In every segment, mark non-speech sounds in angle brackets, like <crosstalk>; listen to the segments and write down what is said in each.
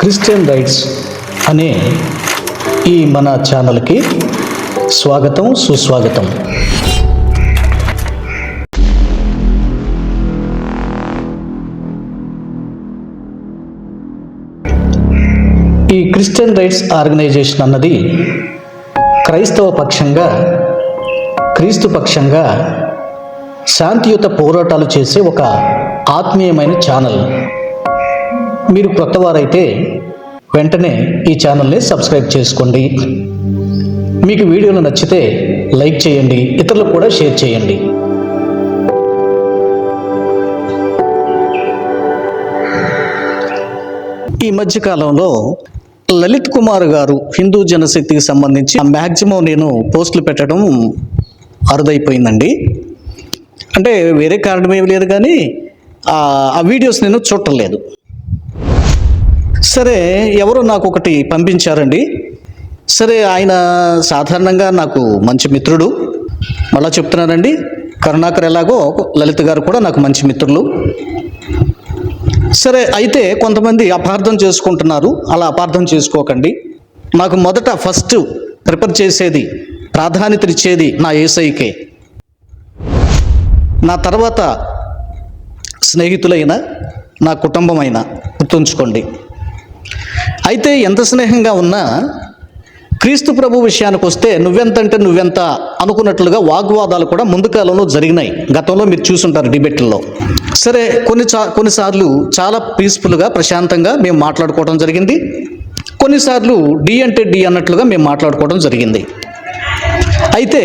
Christian rights అనే ఈ మన ఛానల్కి స్వాగతం సుస్వాగతం. ఈ క్రిస్టియన్ రైట్స్ ఆర్గనైజేషన్ అన్నది క్రైస్తవ పక్షంగా క్రీస్తు పక్షంగా శాంతియుత పోరాటాలు చేసే ఒక ఆత్మీయమైన ఛానల్. మీరు క్రొత్తవారైతే వెంటనే ఈ ఛానల్ని సబ్స్క్రైబ్ చేసుకోండి. మీకు వీడియోలు నచ్చితే లైక్ చేయండి ఇతరులకు కూడా షేర్ చేయండి. ఈ మధ్య కాలంలో లలిత్ కుమార్ గారు హిందూ జనశక్తికి సంబంధించి మ్యాక్సిమం నేను పోస్టులు పెట్టడం అరుదైపోయిందండి. అంటే వేరే కారణం ఏమి లేదు కానీ ఆ ఆ వీడియోస్ నేను చూడలేదు సరే ఎవరో నాకు ఒకటి పంపించారండి. సరే ఆయన సాధారణంగా నాకు మంచి మిత్రుడు. మళ్ళా చెప్తున్నానండి కరుణాకర్ ఎలాగో లలిత్ గారు కూడా నాకు మంచి మిత్రులు. సరే అయితే కొంతమంది అపార్థం చేసుకుంటున్నారు. అలా అపార్థం చేసుకోకండి. నాకు మొదట ఫస్ట్ ప్రిపేర్ చేసేది ప్రాధాన్యత ఇచ్చేది నా ఏసైకే. నా తర్వాత స్నేహితులైన నా కుటుంబమైన గుర్తుంచుకోండి. అయితే ఎంత స్నేహంగా ఉన్నా క్రీస్తు ప్రభు విషయానికి వస్తే నువ్వెంతంటే నువ్వెంత అనుకున్నట్లుగా వాగ్వాదాలు కూడా ముందు కాలంలో జరిగినాయి. గతంలో మీరు చూసుంటారు డిబేట్లలో. సరే కొన్ని చా కొన్నిసార్లు చాలా పీస్ఫుల్గా ప్రశాంతంగా మేము మాట్లాడుకోవడం జరిగింది. కొన్నిసార్లు డి అంటే డి అన్నట్లుగా మేము మాట్లాడుకోవడం జరిగింది. అయితే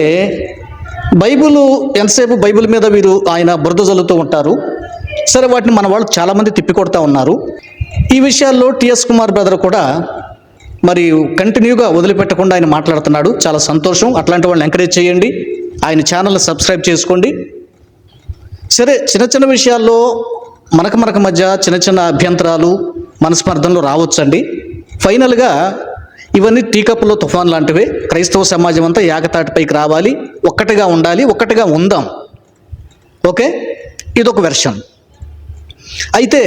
బైబుల్ ఎంతసేపు బైబిల్ మీద వీరు ఆయన బురద జల్లుతూ ఉంటారు. సరే వాటిని మన వాళ్ళు చాలామంది తిప్పికొడతా ఉన్నారు. ఈ విషయాల్లో టిఎస్ కుమార్ బ్రదర్ కూడా మరి కంటిన్యూగా వదిలిపెట్టకుండా ఆయన మాట్లాడుతున్నాడు. చాలా సంతోషం. అట్లాంటి వాళ్ళని ఎంకరేజ్ చేయండి. ఆయన ఛానల్ సబ్స్క్రైబ్ చేసుకోండి. సరే చిన్న చిన్న విషయాల్లో మనకు మనకు మధ్య చిన్న చిన్న అభ్యంతరాలు మనస్పర్ధనలు రావచ్చండి. ఫైనల్గా ఇవన్నీ టీకప్పులో తుఫాన్ లాంటివే. క్రైస్తవ సమాజం అంతా ఏకతాటిపైకి రావాలి. ఒక్కటిగా ఉండాలి. ఒక్కటిగా ఉందాం. ఓకే? ఇదొక వెర్షన్ అయితే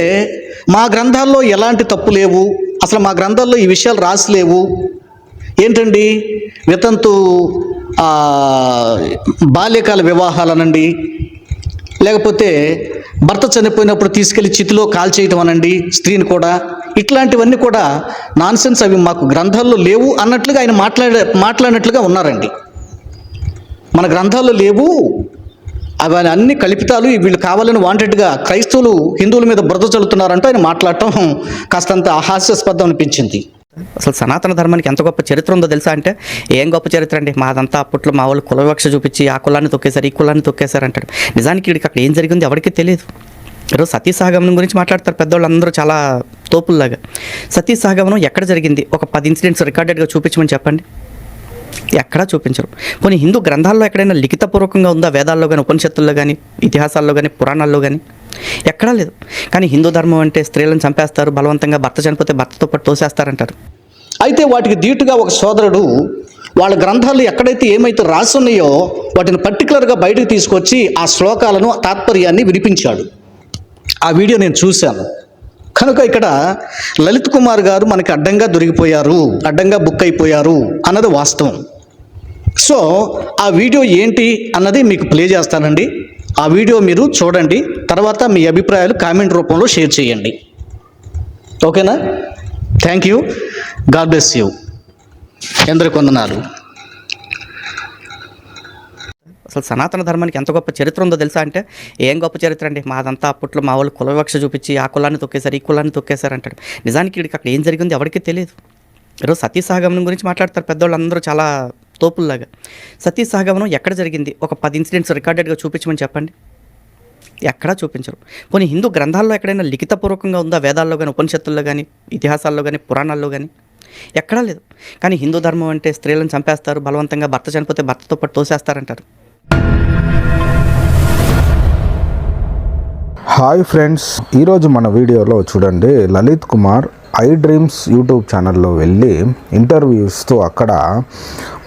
మా గ్రంథాల్లో ఎలాంటి తప్పు లేవు? అసలు మా గ్రంథాల్లో ఈ విషయాలు రాసిలేవు ఏంటండి? వితంతు బాల్యకాల వివాహాలనండి. లేకపోతే భర్త చనిపోయినప్పుడు తీసుకెళ్ళి చితిలో కాల్చేయటం అనండి స్త్రీని కూడా. ఇట్లాంటివన్నీ కూడా నాన్సెన్స్ అవి మాకు గ్రంథాల్లో లేవు అన్నట్లుగా ఆయన మాట్లాడే మాట్లాడినట్లుగా ఉన్నారండి. మన గ్రంథాల్లో లేవు అవన్నీ అన్ని కల్పితాలు వీళ్ళు కావాలని వాంటెడ్గా క్రైస్తవులు హిందువుల మీద బురద చల్లుతున్నారంటూ ఆయన మాట్లాడటం కాస్తంత హాస్యాస్పదం అనిపించింది. అసలు సనాతన ధర్మానికి ఎంత గొప్ప చరిత్ర ఉందో తెలుసా అంటే ఏం గొప్ప చరిత్ర అండి? మాదంతా అప్పట్లో మా వాళ్ళు కులవివక్ష చూపించి ఆ కులాన్ని తొక్కేశారు ఈ కులాన్ని తొక్కేశారు అంటాడు నిజానికి వీడికి అక్కడ ఏం జరిగింది ఎవరికీ తెలియదు. ఈరోజు సతీ సహగమనం గురించి మాట్లాడతారు పెద్దవాళ్ళు అందరూ చాలా తోపుల్లాగా. సతీ సహగమనం ఎక్కడ జరిగింది? ఒక పది ఇన్సిడెంట్స్ రికార్డెడ్గా చూపించమని చెప్పండి. ఎక్కడా చూపించరు. కొన్ని హిందూ గ్రంథాల్లో ఎక్కడైనా లిఖితపూర్వకంగా ఉందా? వేదాల్లో కానీ ఉపనిషత్తుల్లో కానీ ఇతిహాసాల్లో కానీ పురాణాల్లో కానీ ఎక్కడా లేదు. కానీ హిందూ ధర్మం అంటే స్త్రీలను చంపేస్తారు బలవంతంగా భర్త చనిపోతే భర్తతో పాటు తోసేస్తారంటారు. అయితే వాటికి దీటుగా ఒక సోదరుడు వాళ్ళ గ్రంథాలు ఎక్కడైతే ఏమైతే రాసున్నాయో వాటిని పర్టికులర్గా బయటకు తీసుకొచ్చి ఆ శ్లోకాలను తాత్పర్యాన్ని వినిపించాడు. ఆ వీడియో నేను చూశాను. కనుక ఇక్కడ లలిత్ కుమార్ గారు మనకి అడ్డంగా దొరికిపోయారు అడ్డంగా బుక్ అయిపోయారు అన్నది వాస్తవం. సో ఆ వీడియో ఏంటి అన్నది మీకు ప్లే చేస్తానండి. ఆ వీడియో మీరు చూడండి తర్వాత మీ అభిప్రాయాలు కామెంట్ రూపంలో షేర్ చేయండి. ఓకేనా? Thank you God bless you ఎందరికి వందనాలు అసలు సనాతన ధర్మానికి ఎంత గొప్ప చరిత్ర ఉందో తెలుసా అంటే ఏం గొప్ప చరిత్ర అండి? మాదంతా అప్పట్లో మా వాళ్ళు కులవివక్ష చూపించి ఆ కులాన్ని తొక్కేశారు ఈ కులాన్ని తొక్కేశారు అంటాడు. నిజానికి ఇక్కడికి అక్కడ ఏం జరిగింది ఎవరికీ తెలియదు. ఈరోజు సతీ సహగమనం గురించి మాట్లాడతారు పెద్దవాళ్ళు అందరూ చాలా తోపుల్లాగా. సతీ సహగమనం ఎక్కడ జరిగింది? ఒక పది ఇన్సిడెంట్స్ రికార్డెడ్గా చూపించమని చెప్పండి. ఎక్కడా చూపించరు. కొన్ని హిందూ గ్రంథాల్లో ఎక్కడైనా లిఖితపూర్వకంగా ఉందా? వేదాల్లో కానీ ఉపనిషత్తుల్లో కానీ ఇతిహాసాల్లో కానీ పురాణాల్లో కానీ ఎక్కడా లేదు. కానీ హిందూ ధర్మం అంటే స్త్రీలను చంపేస్తారు బలవంతంగా భర్త చనిపోతే భర్తతో పాటు తోసేస్తారంటారు. హాయ్ ఫ్రెండ్స్ ఈరోజు మన వీడియోలో చూడండి Lalit Kumar I Dreams YouTube ఛానల్లో వెళ్ళి ఇంటర్వ్యూ ఇస్తూ అక్కడ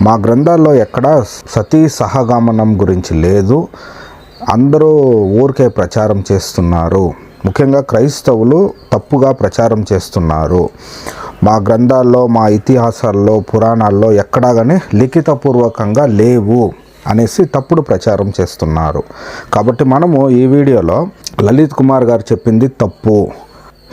మా గ్రంథాల్లో ఎక్కడ సతీ సహగమనం గురించి లేదు అందరూ ఊరికే ప్రచారం చేస్తున్నారు. ముఖ్యంగా క్రైస్తవులు తప్పుగా ప్రచారం చేస్తున్నారు. మా గ్రంథాల్లో మా ఇతిహాసాల్లో పురాణాల్లో ఎక్కడా కానీ లిఖితపూర్వకంగా లేవు. అనేసి తప్పుడు ప్రచారం చేస్తున్నారు. కాబట్టి మనము ఈ వీడియోలో లలిత్ కుమార్ గారు చెప్పింది తప్పు.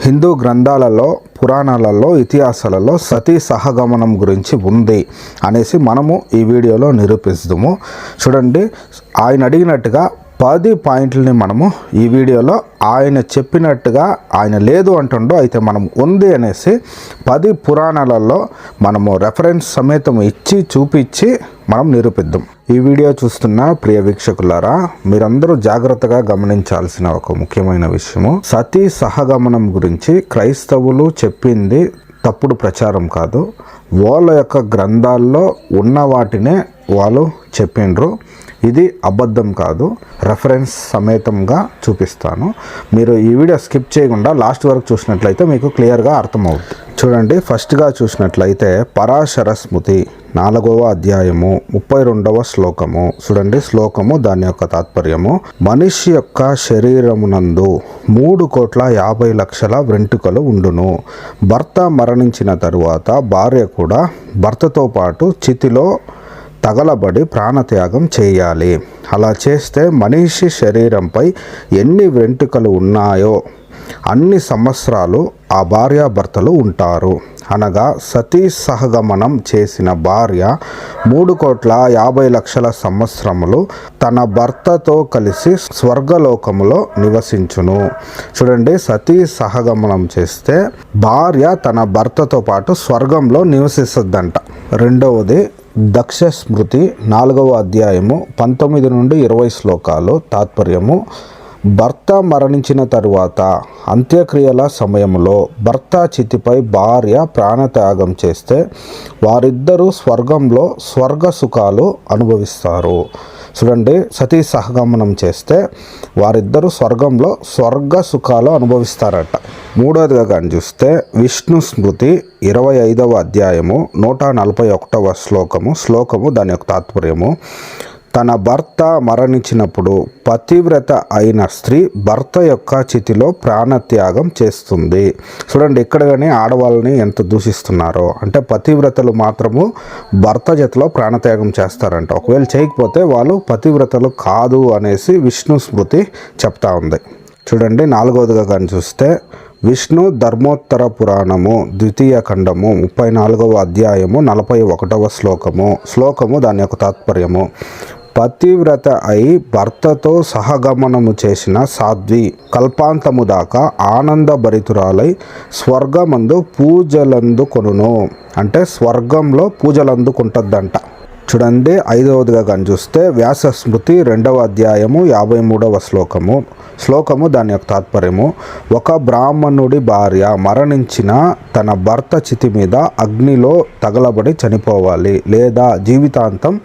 హిందూ గ్రంథాలలో పురాణాలలో ఇతిహాసాలలో సతీ సహగమనం గురించి ఉంది అనేసి మనము ఈ వీడియోలో నిరూపిస్తాము చూడండి ఆయన అడిగినట్టుగా పది పాయింట్లని మనము ఈ వీడియోలో ఆయన చెప్పినట్టుగా ఆయన లేదు అంటుండో అయితే మనం ఉంది అనేసి పది పురాణాలలో మనము రెఫరెన్స్ సమేతం ఇచ్చి చూపించి మనం నిరూపిద్దాం. ఈ వీడియో చూస్తున్న ప్రియ వీక్షకులారా మీరందరూ జాగ్రత్తగా గమనించాల్సిన ఒక ముఖ్యమైన విషయము సతీ సహగమనం గురించి క్రైస్తవులు చెప్పింది తప్పుడు ప్రచారం కాదు. వాళ్ళ యొక్క గ్రంథాల్లో ఉన్న వాటినే వాళ్ళు చెప్పిండ్రు. ఇది అబద్ధం కాదు. రెఫరెన్స్ సమేతంగా చూపిస్తాను. మీరు ఈ వీడియో స్కిప్ చేయకుండా లాస్ట్ వరకు చూసినట్లయితే మీకు క్లియర్గా అర్థమవుతుంది. చూడండి ఫస్ట్గా చూసినట్లయితే పరాశర స్మృతి నాలుగవ అధ్యాయము ముప్పై రెండవ శ్లోకము. చూడండి శ్లోకము దాని యొక్క తాత్పర్యము. మనిషి యొక్క శరీరమునందు మూడు కోట్ల యాభై లక్షల వెంట్రుకలు ఉండును. భర్త మరణించిన తరువాత భార్య కూడా భర్తతో పాటు చితిలో తగలబడి ప్రాణత్యాగం చేయాలి. అలా చేస్తే మనిషి శరీరంపై ఎన్ని వెంట్రుకలు ఉన్నాయో అన్ని సంవత్సరాలు ఆ భార్యాభర్తలు ఉంటారు. అనగా సతీ సహగమనం చేసిన భార్య మూడు కోట్ల యాభై లక్షల సంవత్సరములు తన భర్తతో కలిసి స్వర్గలోకములో నివసించును. చూడండి సతీ సహగమనం చేస్తే భార్య తన భర్తతో పాటు స్వర్గంలో నివసిస్తుందంట. రెండవది దక్ష స్మృతి నాలుగవ అధ్యాయము పంతొమ్మిది నుండి ఇరవై శ్లోకాలు. తాత్పర్యము భర్త మరణించిన తరువాత అంత్యక్రియల సమయంలో భర్త చితిపై భార్య ప్రాణత్యాగం చేస్తే వారిద్దరూ స్వర్గంలో స్వర్గ సుఖాలు అనుభవిస్తారు. చూడండి సతీ సహగమనం చేస్తే వారిద్దరూ స్వర్గంలో స్వర్గ సుఖాలు అనుభవిస్తారట. మూడవదిగా కానీ చూస్తే విష్ణు స్మృతి ఇరవై ఐదవ అధ్యాయము నూట నలభై ఒకటవ శ్లోకము శ్లోకము దాని యొక్క తాత్పర్యము. తన భర్త మరణించినప్పుడు పతివ్రత అయిన స్త్రీ భర్త యొక్క చితిలో ప్రాణత్యాగం చేస్తుంది. చూడండి ఇక్కడ కానీ ఆడవాళ్ళని ఎంత దూషిస్తున్నారో. అంటే పతివ్రతలు మాత్రము భర్త జతలో ప్రాణత్యాగం చేస్తారంట. ఒకవేళ చేయకపోతే వాళ్ళు పతివ్రతలు కాదు అనేసి విష్ణు స్మృతి చెప్తా ఉంది. చూడండి నాలుగవదిగా కానీ చూస్తే విష్ణు ధర్మోత్తర పురాణము ద్వితీయ ఖండము ముప్పై నాలుగవ అధ్యాయము నలభై ఒకటవ శ్లోకము. శ్లోకము దాని యొక్క తాత్పర్యము. పతివ్రత అయి భర్తతో సహగమనము చేసిన సాధ్వి కల్పాంతము దాకా ఆనందభరితురాలై స్వర్గమందు పూజలందుకొనును అంటే స్వర్గంలో పూజలందుకుంటుందంట చూడండి ఐదవదిగా కానీ చూస్తే వ్యాస స్మృతి రెండవ అధ్యాయము యాభై మూడవ శ్లోకము. శ్లోకము దాని యొక్క తాత్పర్యము. ఒక బ్రాహ్మణుడి భార్య మరణించిన తన భర్త చితి మీద అగ్నిలో తగలబడి చనిపోవాలి లేదా జీవితాంతం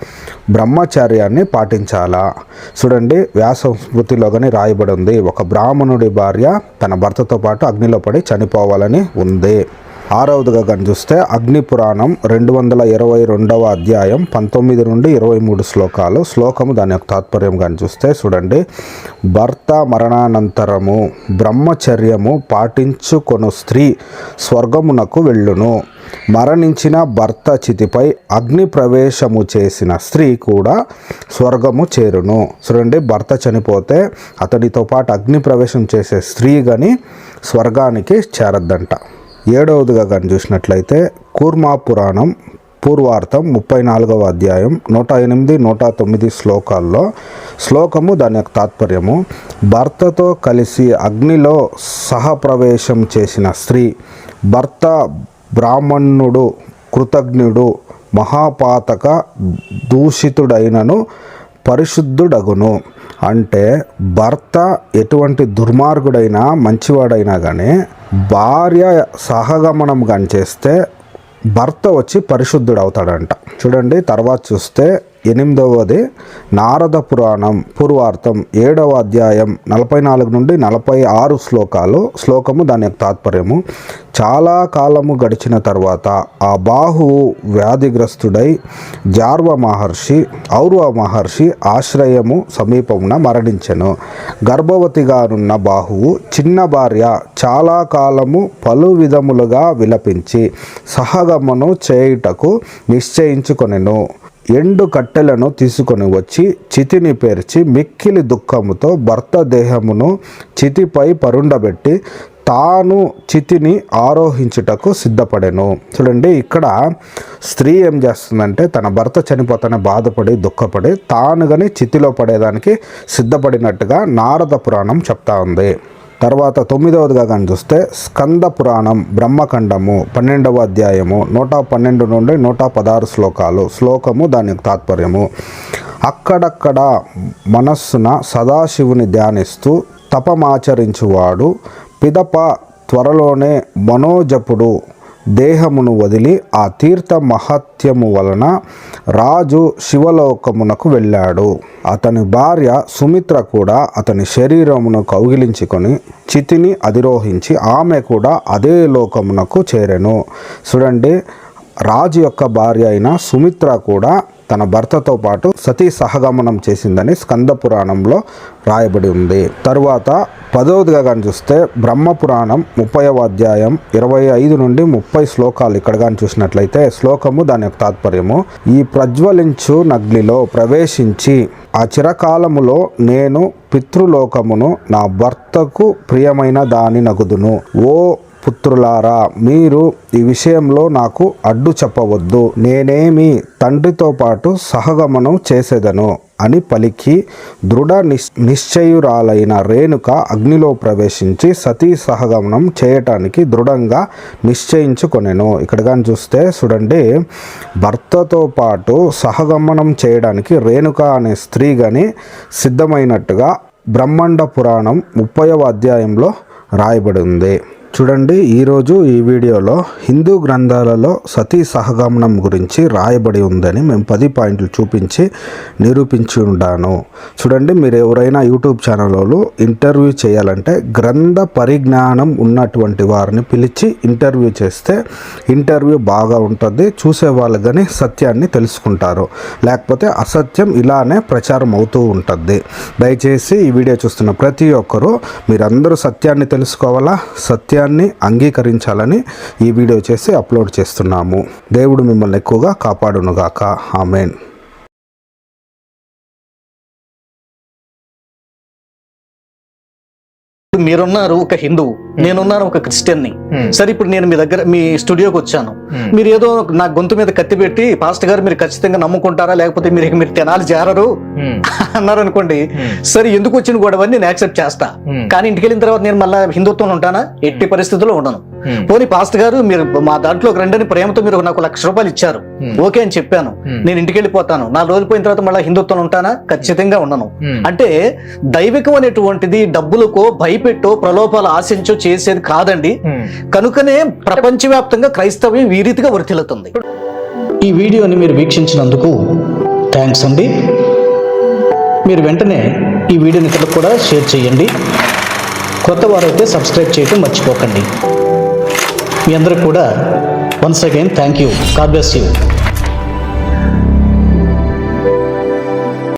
బ్రహ్మచర్యాన్ని పాటించాలా? చూడండి వ్యాస స్మృతిలో కానీ రాయబడి ఉంది. ఒక బ్రాహ్మణుడి భార్య తన భర్తతో పాటు అగ్నిలో పడి చనిపోవాలని ఉంది. ఆరవదిగా కనిపిస్తే అగ్ని పురాణం రెండు వందల ఇరవై రెండవ అధ్యాయం పంతొమ్మిది నుండి ఇరవై మూడు శ్లోకాలు. శ్లోకము దాని యొక్క తాత్పర్యం కనిపిస్తే చూస్తే చూడండి. భర్త మరణానంతరము బ్రహ్మచర్యము పాటించుకొను స్త్రీ స్వర్గమునకు వెళ్ళును. మరణించిన భర్త చితిపై అగ్ని ప్రవేశము చేసిన స్త్రీ కూడా స్వర్గము చేరును. చూడండి భర్త చనిపోతే అతడితో పాటు అగ్ని ప్రవేశం చేసే స్త్రీ కానీ స్వర్గానికి చేరద్దంట. ఏడవదిగా కానీ చూసినట్లయితే కూర్మా పురాణం పూర్వార్థం ముప్పై నాలుగవ అధ్యాయం నూట ఎనిమిది నూట తొమ్మిది శ్లోకాల్లో శ్లోకము దాని యొక్క తాత్పర్యము. భర్తతో కలిసి అగ్నిలో సహప్రవేశం చేసిన స్త్రీ భర్త బ్రాహ్మణుడు కృతజ్ఞుడు మహాపాతక దూషితుడైనను పరిశుద్ధుడగును. అంటే భర్త ఎటువంటి దుర్మార్గుడైనా మంచివాడైనా కానీ భార్య సహగమనం కానీ చేస్తే భర్త వచ్చి పరిశుద్ధుడు అవుతాడంట చూడండి తర్వాత చూస్తే ఎనిమిదవది నారద పురాణం పూర్వార్థం ఏడవ అధ్యాయం నలభై నాలుగు నుండి నలభై ఆరు శ్లోకాలు. శ్లోకము దాని యొక్క తాత్పర్యము. చాలా కాలము గడిచిన తర్వాత ఆ బాహువు వ్యాధిగ్రస్తుడై జార్వ మహర్షి ఔర్వ మహర్షి ఆశ్రయము సమీపమున మరణించెను. గర్భవతిగానున్న బాహువు చిన్న భార్య చాలా కాలము పలు విధములుగా విలపించి సహగమను చేయుటకు నిశ్చయించుకొనెను. ఎండు కట్టెలను తీసుకొని వచ్చి చితిని పేర్చి మిక్కిలి దుఃఖముతో భర్త దేహమును చితిపై పరుండబెట్టి తాను చితిని ఆరోహించుటకు సిద్ధపడెను. చూడండి ఇక్కడ స్త్రీ ఏం చేస్తుందంటే తన భర్త చనిపోతానే బాధపడి దుఃఖపడి తాను కానీ చితిలో పడేదానికి సిద్ధపడినట్టుగా నారద పురాణం చెప్తా ఉంది. తర్వాత తొమ్మిదవదిగా కానీ చూస్తే స్కంద పురాణం బ్రహ్మఖండము పన్నెండవ అధ్యాయము నూట పన్నెండు నుండి నూట పదహారు శ్లోకాలు. శ్లోకము దాని తాత్పర్యము. అక్కడక్కడ మనస్సున సదాశివుని ధ్యానిస్తూ తపమాచరించువాడు పిదప త్వరలోనే మనోజపుడు దేహమును వదిలి ఆ తీర్థ మహత్యము వలన రాజు శివలోకమునకు వెళ్ళాడు. అతని భార్య సుమిత్ర కూడా అతని శరీరమును కౌగిలించుకొని చితిని అధిరోహించి ఆమె కూడా అదే లోకమునకు చేరెను. చూడండి రాజు యొక్క భార్య అయిన సుమిత్ర కూడా తన భర్తతో పాటు సతీ సహగమనం చేసిందని స్కంద పురాణంలో రాయబడి ఉంది. తరువాత పదవదిగా కానీ చూస్తే బ్రహ్మ పురాణం ముప్పైవ అధ్యాయం ఇరవై ఐదు నుండి ముప్పై శ్లోకాలు ఇక్కడ కానీ చూసినట్లయితే శ్లోకము దాని యొక్క తాత్పర్యము. ఈ ప్రజ్వలించు నగ్నిలో ప్రవేశించి ఆ చిరకాలములో నేను పితృలోకమును నా భర్తకు ప్రియమైన దాని నగుదును ఓ పుత్రులారా మీరు ఈ విషయంలో నాకు అడ్డు చెప్పవద్దు. నేనేమి తండ్రితో పాటు సహగమనం చేసేదను అని పలికి దృఢ నిశ్ నిశ్చయురాలైన రేణుక అగ్నిలో ప్రవేశించి సతీ సహగమనం చేయటానికి దృఢంగా నిశ్చయించుకొనెను. ఇక్కడ కానీ చూస్తే చూడండి భర్తతో పాటు సహగమనం చేయడానికి రేణుక అనే స్త్రీ కానీ సిద్ధమైనట్టుగా బ్రహ్మాండ పురాణం ముప్పైవ అధ్యాయంలో రాయబడి ఉంది. చూడండి ఈరోజు ఈ వీడియోలో హిందూ గ్రంథాలలో సతీ సహగమనం గురించి రాయబడి ఉందని మేము పది పాయింట్లు చూపించి నిరూపించి ఉండాను. చూడండి మీరు ఎవరైనా యూట్యూబ్ ఛానల్లో ఇంటర్వ్యూ చేయాలంటే గ్రంథ పరిజ్ఞానం ఉన్నటువంటి వారిని పిలిచి ఇంటర్వ్యూ చేస్తే ఇంటర్వ్యూ బాగా ఉంటుంది చూసే వాళ్ళు కానీ సత్యాన్ని తెలుసుకుంటారు. లేకపోతే అసత్యం ఇలానే ప్రచారం అవుతూ ఉంటుంది. దయచేసి ఈ వీడియో చూస్తున్న ప్రతి ఒక్కరూ మీరందరూ సత్యాన్ని తెలుసుకోవాలా? విజయాన్ని అంగీకరించాలని ఈ వీడియో చేసి అప్లోడ్ చేస్తున్నాము. దేవుడు మిమ్మల్ని ఎక్కువగా కాపాడునుగాక. ఆమెన్. ఇప్పుడు మీరున్నారు ఒక హిందువు నేనున్నాను ఒక క్రిస్టియన్ని. సరే ఇప్పుడు నేను మీ దగ్గర మీ స్టూడియోకి వచ్చాను. మీరు ఏదో నా గొంతు మీద కత్తి పెట్టి పాస్టర్ గారు మీరు ఖచ్చితంగా నమ్ముకుంటారా? లేకపోతే మీరు మీరు తెనాలి చేరరు <laughs> అన్నారు అనుకోండి సరే ఎందుకు వచ్చిన గొడవ నేను యాక్సెప్ట్ చేస్తా. కానీ ఇంటికి వెళ్ళిన తర్వాత నేను మళ్ళీ హిందుత్వం ఉంటానా? ఎట్టి పరిస్థితుల్లో ఉండను. పోనీ పాస్టర్ గారు మీరు మా దాంట్లో ఒక రెండని ప్రేమతో మీరు నాకు లక్ష రూపాయలు ఇచ్చారు. ఓకే అని చెప్పాను. నేను ఇంటికి వెళ్ళిపోతాను. నాలుగు రోజులు పోయిన తర్వాత మళ్ళీ హిందుత్వం ఉంటానా? ఖచ్చితంగా ఉండను. అంటే దైవికం అనేటువంటిది డబ్బులకో భయపెట్టో ప్రలోభాలు ఆశించో చేసేది కాదండి. కనుకనే ప్రపంచవ్యాప్తంగా క్రైస్తవ్యం ఈ రీతిగా వర్తిల్లుతుంది ఈ వీడియోని మీరు వీక్షించినందుకు థ్యాంక్స్ అండి. మీరు వెంటనే ఈ వీడియోని ఇతరులకు కూడా షేర్ చేయండి. కొత్త వారైతే సబ్స్క్రైబ్ చేయడం మర్చిపోకండి. మీ అందరికి కూడా once again thank you God bless you